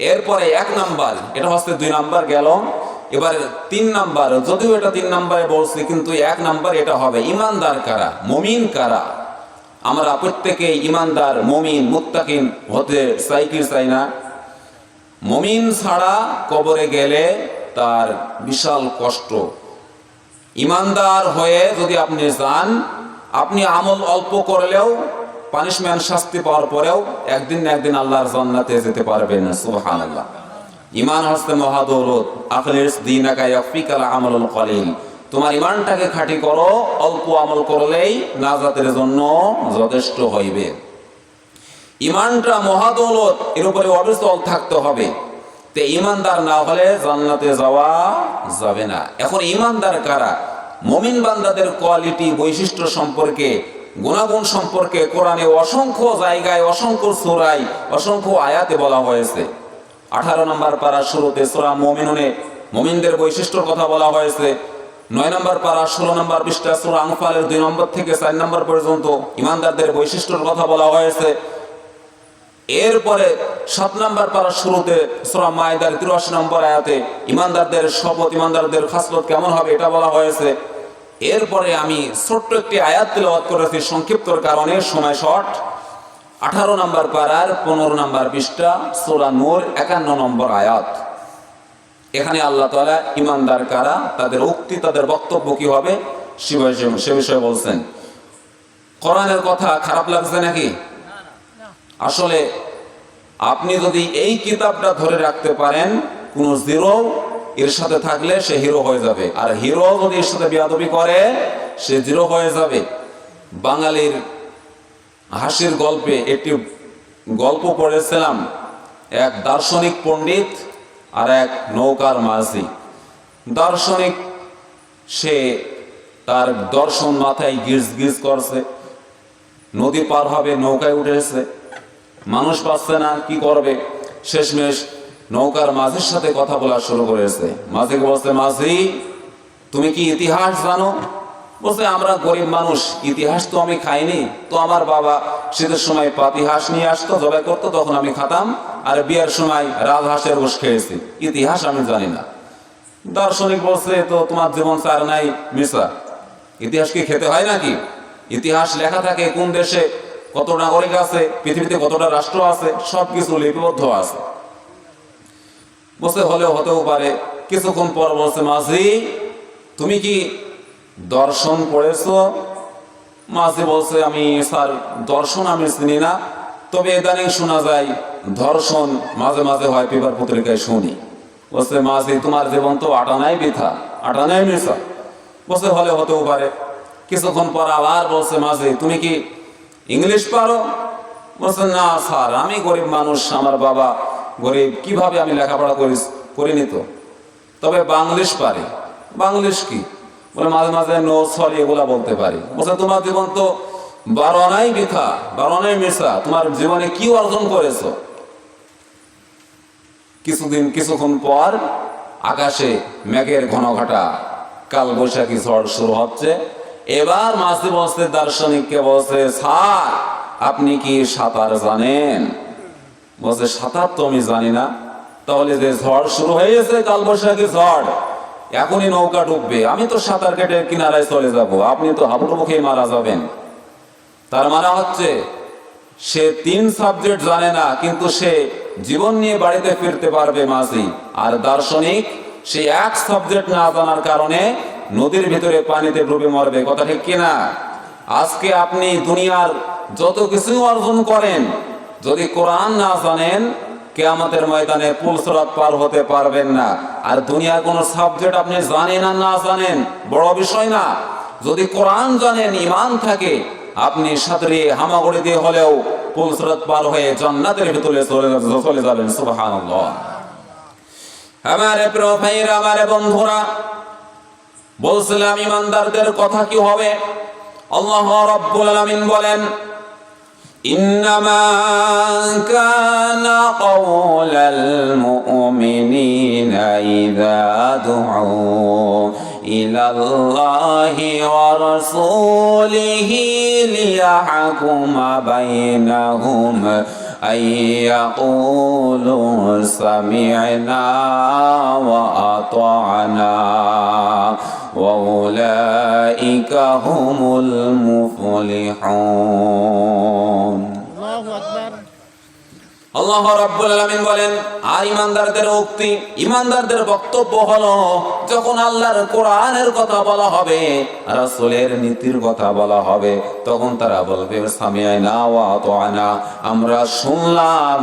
এরপরে এক নাম্বার, এটা হচ্ছে দুই নাম্বার গেল। এবার তিন নাম্বার, যদিও এটা তিন নাম্বারে বলছি, কিন্তু এক নাম্বার এটা হবে। ইমানদার কারা? মমিন কারা? আমরা প্রত্যেকে ইমানদার, মমিন, মুত্তাকিন হতে চাই কি চাই না? মমিন ছাড়া কবরে গেলে তার বিশাল কষ্ট। ইমানদার হয়ে যদি আপনি যান, আপনি আমল অল্প করলেও পানিশমেন্ট শাস্তি পাওয়ার পরেও একদিন না একদিন আল্লাহর জান্নাতে যেতে পারবে পারবেন সুবহানাল্লাহ। ইমান হস্তে মহাদৌলত। আখলিস দিনাকা ইয়াফিকাল আমলুল কলিল। তোমার ইমানটাকে খাঁটি করো, অল্প আমল করলেই নাজাতের জন্য যথেষ্ট হইবে। ইমানটা মহাদৌলত, এর উপরে অবিচল থাকতে হবে। তে ইমানদার না হলে জান্নাতে যাওয়া যাবে না। এখন ইমানদার কারা? মমিন বান্দাদের কোয়ালিটি, বৈশিষ্ট্য সম্পর্কে গুণাগুণ সম্পর্কে কোরআনে অসংখ্য জায়গায়, অসংখ্য সুরাই অসংখ্য আয়াতে বলা হয়েছে। আঠারো নম্বর পাড়া শুরুতে সোরা মমিনুনে মমিনদের বৈশিষ্ট্যর কথা বলা হয়েছে। নয় নম্বর পাড়া ষোলো নম্বর পৃষ্ঠা সুরা আংফালের দুই নম্বর থেকে চার নম্বর পর্যন্ত ইমানদারদের বৈশিষ্ট্যর কথা বলা হয়েছে। এরপরে সাত নম্বর পাড়ার শুরুতে সোরা মায়দার তিরাশি নম্বর আয়াতে ইমানদারদের শপথ, ইমানদারদের খাসলত কেমন হবে এটা বলা হয়েছে। এরপরে আমি ছোট্ট একটি আয়াত তেলাওয়াত করেছি, সংক্ষিপ্তর কারণে, সময় শর্ট। আঠারো নম্বর পাড়ার পনেরো নম্বর পৃষ্ঠা, সোরা নূর, একান্ন নম্বর আয়াত। এখানে আল্লাহ তাআলা ইমানদার কারা, তাদের উক্তি, তাদের বক্তব্য কি হবে সে বিষয়ে বলছেন। কোরআনের কথা খারাপ লাগছে নাকি? আসলে আপনি যদি এই কিতাবটা ধরে রাখতে পারেন, কোন জিরো এর সাথে থাকলে সে হিরো হয়ে যাবে। আর হিরো যদি এর সাথে বিয়াদবি করে, সে জিরো হয়ে যাবে। বাঙালির হাসির গল্পে একটি গল্প পড়েছিলাম। এক দার্শনিক পণ্ডিত আর এক নৌকার মাঝি। দার্শনিক, সে তার দর্শন মাথায় গিজ গিজ করছে। নদী পার হবে, নৌকায় উঠেছে। মানুষ পাচ্ছে না, কি করবে? শেষমেশ নৌকার মাঝির সাথে কথা বলা শুরু করেছে। মাঝিকে বলছে, মাঝি, তুমি কি ইতিহাস জানো? বলছে, আমরা গরিব মানুষ, ইতিহাস তো আমি খাইনি। তো আমার বাবা শীতের সময় পাতিহাঁস নিয়ে আসতো জবাই করতো, তখন আমি খাতাম, আর বিয়ের সময় রাজহাঁসের রস খেয়েছি। ইতিহাস আমি জানি না। দার্শনিক বলছে, তো তোমার জীবন চার নাই মিশা ইতিহাস কি খেতে হয় নাকি? ইতিহাস লেখা থাকে কোন দেশে কত নাগরিক আছে, পৃথিবীতে কতটা রাষ্ট্র আছে সব কিছু লিপিবদ্ধ আছে। বলছে হলেও হতেও পারে। কিছুক্ষণ পর বলছে, মাঝি, তুমি কি দর্শন পড়েছো? মাঝি বলছে, আমি স্যার, দর্শন আমি চিনি না। তবে ইদানিং শোনা যায়, ধর্ষণ মাঝে মাঝে হয়, পেপার পত্রিকায় শুনি। বলছে, মাঝি, তোমার জীবন তো আটানাই বৃথা আটানাই মিশা বলছে, হলে হতেও পারে। কিছুক্ষণ পর আবার বলছে, মাঝি, তুমি কি ইংলিশ পারো? বলছে, না, স্যার, আমি গরিব মানুষ, আমার বাবা গরিব, কীভাবে আমি লেখাপড়া করি, করিনি তো? তবে বাংলিশ পারি। বাংলিশ কি? বলে মাঝে মাঝে নো সরি এগুলা বলতে পারি। বলছে, তোমার জীবন তো বারোনাই বৃথা বারোনাই মিশা তোমার জীবনে কি অর্জন করেছ? কিছুদিন, কিছুক্ষণ পর আকাশে মেঘের ঘন ঘটা কাল বৈশাখী ঝড় শুরু হচ্ছে। এবার মাঝে বসতে দার্শনিককে বলছে, স্যার, আপনি কি সাঁতার জানেন? বলছে সাঁতার তো আমি জানি না। তাহলে যে ঝড় শুরু হয়ে গেছে কাল বৈশাখী ঝড়। এখনই নৌকা ডুববে। আমি তো সাঁতার কেটে কিনারায় চলে যাব। আপনি তো হাবুর খেয়ে মারা যাবেন। তার মানে হচ্ছে, সে তিন সাবজেক্ট জানে না, কিন্তু সে জীবন নিয়ে বাড়িতে ফিরতে পারবে মাঝি। আর দার্শনিক, সে এক সাবজেক্ট না জানার কারণে নদীর ভিতরে পানিতে ডুবে মরবে। কথা ঠিক কিনা? আজকে আপনি দুনিয়ার যত কিছু অর্জন করেন যদি কোরআন না জানেন, কেয়ামতের ময়দানে পুলসরাত পার হতে পারবেন না। আর দুনিয়ার কোন সাবজেক্ট আপনি জানেন আর না জানেন, বড় বিষয় না। যদি কোরআন জানেন ইমান থাকে, আপনি সাঁতরে হামাগুড়ি দিয়ে হলেও পুলসরাত পার হয়ে জান্নাতের ভিতরে চলে যাবেন, সুবহানাল্লাহ। আমারে প্রিয় ভাইরা আমারে বন্ধুরা, বলছিলাম, ইমানদারদের কথা কি হবে? আল্লাহ রাব্বুল বলেন إنما كان قول المؤمنين إذا دعوا إلى الله ورسوله ليحكم بينهم أن يقولوا سمعنا وأطعنا. وأولئك هم المفلحون আল্লাহু আকবার আল্লাহ রাব্বুল আলামিন বলেন আর ইমানদারদের উক্তি ইমানদারদের বক্তব্য হলো যখন আল্লাহর কোরআনের কথা বলা হবে রাসূলের নীতির কথা বলা হবে তখন তারা বলবে সামিয়ানা ওয়া আতানা আমরা শুনলাম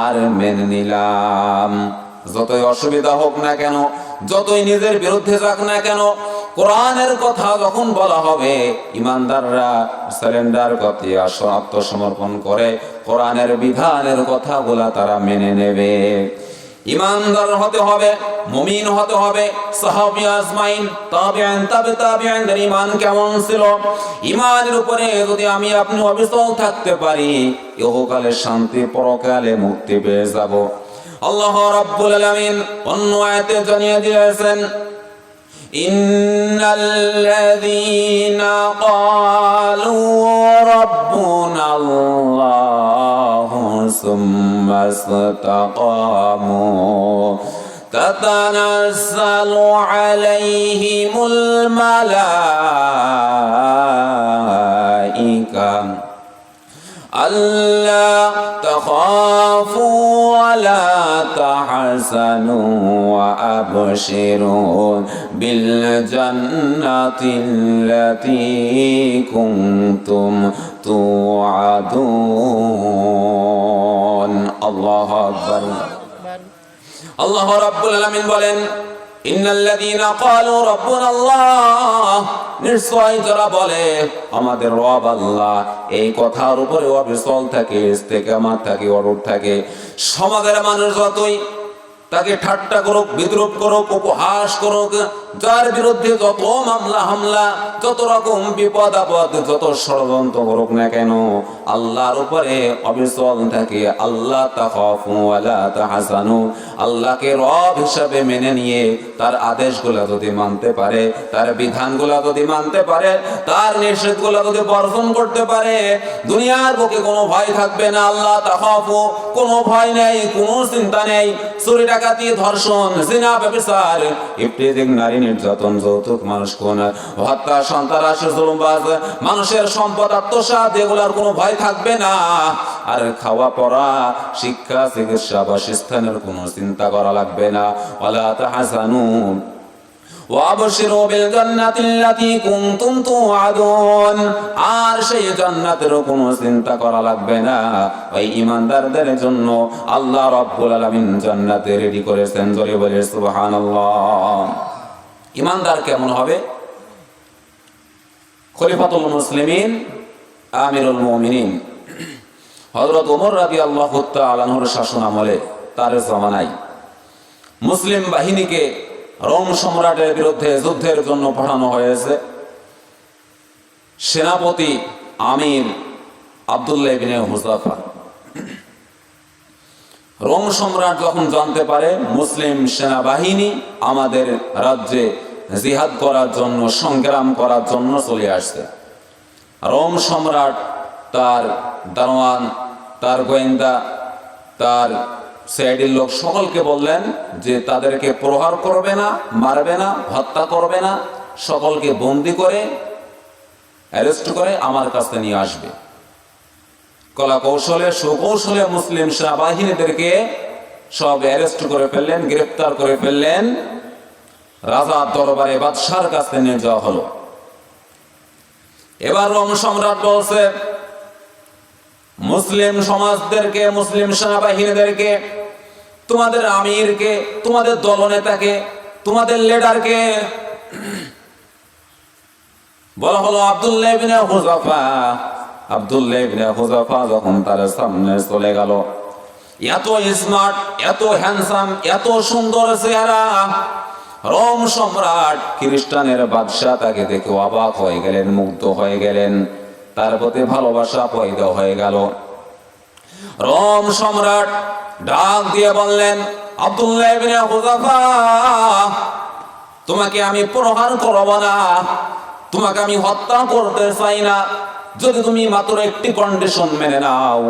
আর মেনে নিলাম যতই অসুবিধা হোক না কেন, যতই নিজের বিরুদ্ধে যাক না কেন, কোরআনের কথা যখন বলা হবে, ইমানদাররা সারেন্ডার গতি আসন আত্মসমর্পণ করে কোরআনের বিধানের কথাগুলা তারা মেনে নেবে। ইমানদার হতে হবে, মুমিন হতে হবে, সাহাবী আজমাইন তাবিঈন তাবে তাবিঈনদের ঈমান কেমন ছিল? ঈমানের উপরে যদি আমি আপনি অবিচল থাকতে পারি, ইহকালে শান্তি পরকালে মুক্তি পেয়ে যাব। আল্লাহ রাব্বুল আলামিন অন্য আয়াতে জানিয়ে দিয়েছেন إن الذين قالوا ربنا الله ثم استقاموا تتنزل عليهم الملائكة ألا تخافوا ولا تحزنوا وأبشروا بالجنة التي كنتم توعدون الله أكبر আকবার আল্লাহ রাব্বুল আলামিন বলেন ইন্নাল্লাযীনা ক্বালু রাব্বুনা আল্লাহ নিশ্চয় যারা বলে আমাদের রব আল্লাহ এই কথার উপরে অবিচল থাকে ইস্তেকামাত থাকে অরূপ থাকে সমাজের মানুষ যতই তাকে ঠাট্টা করুক, বিদ্রুপ করুক, উপহাস করুক, যার বিরুদ্ধে যত মামলা, হামলা, যত রকম বিপদ, আপদ, যত ষড়যন্ত্র করুক না কেন, আল্লাহর উপরে অবিচল থাকে। আল্লাহ তাহসানু। আল্লাহকে রব হিসাবে মেনে নিয়ে তার আদেশগুলো যদি মানতে পারে, তার বিধানগুলো যদি মানতে পারে, তার নিষেধগুলো যদি বর্জন করতে পারে, দুনিয়ার বুকে কোনো ভয় থাকবে না। আল্লাহ তাখাফু কোনো ভয় নেই, কোনো চিন্তা নেই। চুরি ডাকাতি, ধর্ষণ, জিনা ব্যবসার ইফতিজিং নারী নির্যাতন, যৌতুক, মানুষ কোন হত্যা, সন্ত্রাস, জুলুমবাজ, মানুষের সম্পদ, আত্মসাৎ, এগুলার কোনো ভয় থাকবে না। আর খাওয়া, পড়া, শিক্ষা, চিকিৎসা, বাসস্থানের কোনো চিন্তা করা লাগবে না। ওয়ালা তাহসানু وابشروا بالجنة التي كنتم توعدون আর সেই জান্নাতের কোনো চিন্তা করা লাগবে না ওই ইমানদারদের জন্য আল্লাহ রাব্বুল আলামিন জান্নাতে রেডি করেছেন জোরে বলে সুবহানাল্লাহ ইমানদার কেমন হবে খলিফাতুল মুসলিমিন আমিরুল মুমিনিন হযরত ওমর রাদিয়াল্লাহু তাআলা আনহুর শাসন আমলে তার জামানায় মুসলিম বাহিনীকে রোম সম্রাটের বিরুদ্ধে যুদ্ধের জন্য পাঠানো হয়েছে। সেনাপতি আমির আবদুল্লাহ বিনে হুজাফা। রোম সম্রাট যখন জানতে পারে মুসলিম সেনাবাহিনী আমাদের রাজ্যে জিহাদ করার জন্য, সংগ্রাম করার জন্য চলে আসছে। রোম সম্রাট তার দারোয়ান, তার গোয়েন্দা, তার সাইডের লোক সকলকে বললেন যে তাদেরকে প্রহার করবে না, মারবে না, হত্যা করবে না, সকলকে বন্দি করে অ্যারেস্ট করে আমার কাছে নিয়ে আসবে। কলা কৌশলে সুকৌশলে মুসলিম সেনাবাহিনীদেরকে সব অ্যারেস্ট করে ফেললেন গ্রেফতার করে ফেললেন। রাজার দরবারে বাদশার কাছে নিয়ে যাওয়া হলো। এবার রোম সম্রাট বলছে, মুসলিম সমাজদেরকে, মুসলিম সেনাবাহিনীদেরকে তোমাদের আমিরকে, তোমাদের দলনেতাকে, তোমাদের লিডারকে। বলা হলো আব্দুল্লাহ যখন তার সামনে চলে এত স্মার্ট, এত এত সুন্দর চেহারা। সম্রাট খ্রিস্টানের তাকে দেখে অবাক হয়ে গেলেন, মুগ্ধ হয়ে গেলেন। তার প্রতি ভালোবাসা পয়দা হয়ে গেল। রোম সম্রাট ডাক দিয়ে বললেন, আব্দুল্লাহ তোমাকে আমি প্রহার করব না, তোমাকে আমি হত্যা করতে চাই না। যদি তুমি মাত্র একটি কন্ডিশন মেনে নাও,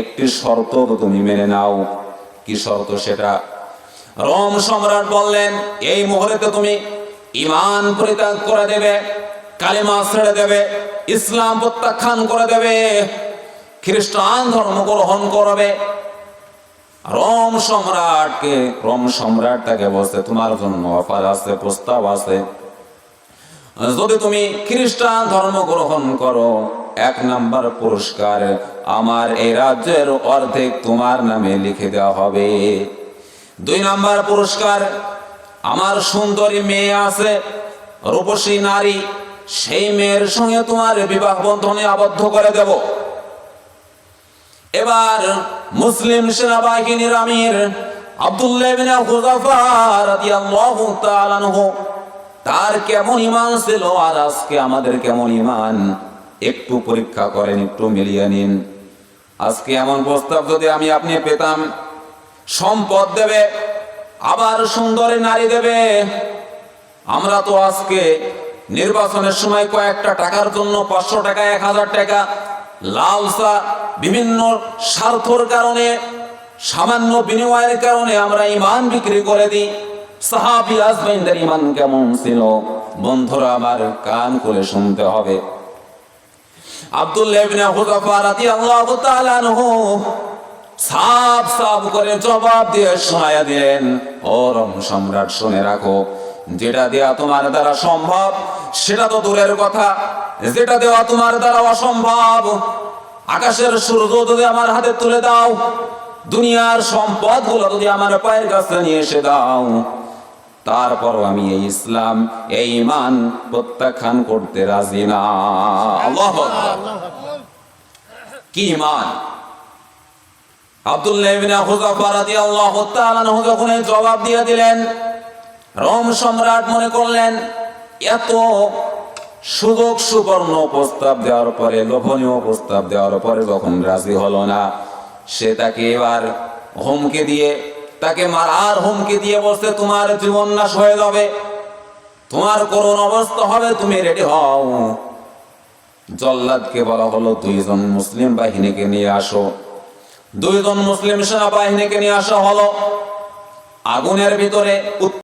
একটি শর্ত তুমি মেনে নাও। কি শর্ত সেটা? রোম সম্রাট বললেন, এই মুহূর্তে তুমি ইমান পরিত্যাগ করে দেবে, কালিমা ছেড়ে দেবে, ইসলাম প্রত্যাখ্যান করে দেবে খ্রিস্টান ধর্ম গ্রহণ করবে। রোম সম্রাটকে, রোম সম্রাট তাকে বলছে, তোমার জন্য অফার আছে, প্রস্তাব আছে। যদি তুমি খ্রিস্টান ধর্ম গ্রহণ করো, এক নাম্বার পুরস্কার আমার এই রাজ্যের অর্ধেক তোমার নামে লিখে দেওয়া হবে। দুই নাম্বার পুরস্কার আমার সুন্দরী মেয়ে আছে, রূপসী নারী, সেই মেয়ের সঙ্গে তোমার বিবাহ বন্ধনে আবদ্ধ করে দেব। এবার মুসলিম সেনাবাহিনীর আমির তার কেমন ইমান ছিল আর আজকে আমাদের কেমন ইমান একটু পরীক্ষা করেন, একটু মিলিয়ে নিন। আজকে এমন প্রস্তাব যদি আমি আপনি পেতাম, সম্পদ দেবে, আবার সুন্দরী নারী দেবে, আমরা তো আজকে নির্বাচনের সময় কয়েকটা টাকার জন্য পাঁচশো টাকা, এক হাজার টাকা লালসা বিভিন্ন স্বার্থর কারণে, সামান্য বিনিময়ের কারণে আমরা ইমান বিক্রি করে দিই। সাহাবি আজমাইনদের ইমান কেমন ছিল? বন্ধুরা, আমার কান করে শুনতে হবে। আব্দুল্লাহ ইবনে সাফ সাফ করে জবাব দিয়ে শোনায়া দিলেন, ও সম্রাট, শুনে রাখো যেটা দেওয়া তোমার দ্বারা সম্ভব, সেটা তো দূরের কথা। যেটা দেওয়া তোমার দ্বারা অসম্ভব, আকাশের সূর্য যদি আমার হাতে তুলে দাও, দুনিয়ার সম্পদগুলো যদি আমার পায়ের কাছে নিয়ে এসে দাও তারপর আমি এই ইসলাম, এই ইমান প্রত্যাখ্যান করতে রাজি না। কি ইমান আব্দুল্লাহ ইবনে হুযাফা রাদিয়াল্লাহু যখন জবাব দিয়ে দিলেন রোম সম্রাট মনে করলেন, এত সুযোগ সুবর্ণ প্রস্তাব দেওয়ার পরে, লোভনীয় প্রস্তাব দেওয়ার পরে যখন রাজি হলো না। সে তাকে এবার হুমকি দিয়ে, তাকে মারার হুমকি দিয়ে বসতে তোমার জীবন নাশ হয়ে যাবে। তোমার করুণ অবস্থা হবে, তুমি রেডি হও। জল্লাদকে বলা হলো, দুইজন মুসলিম বাহিনীকে নিয়ে আসো। দুইজন মুসলিম সেনাবাহিনীকে নিয়ে আসা হলো। আগুনের ভিতরে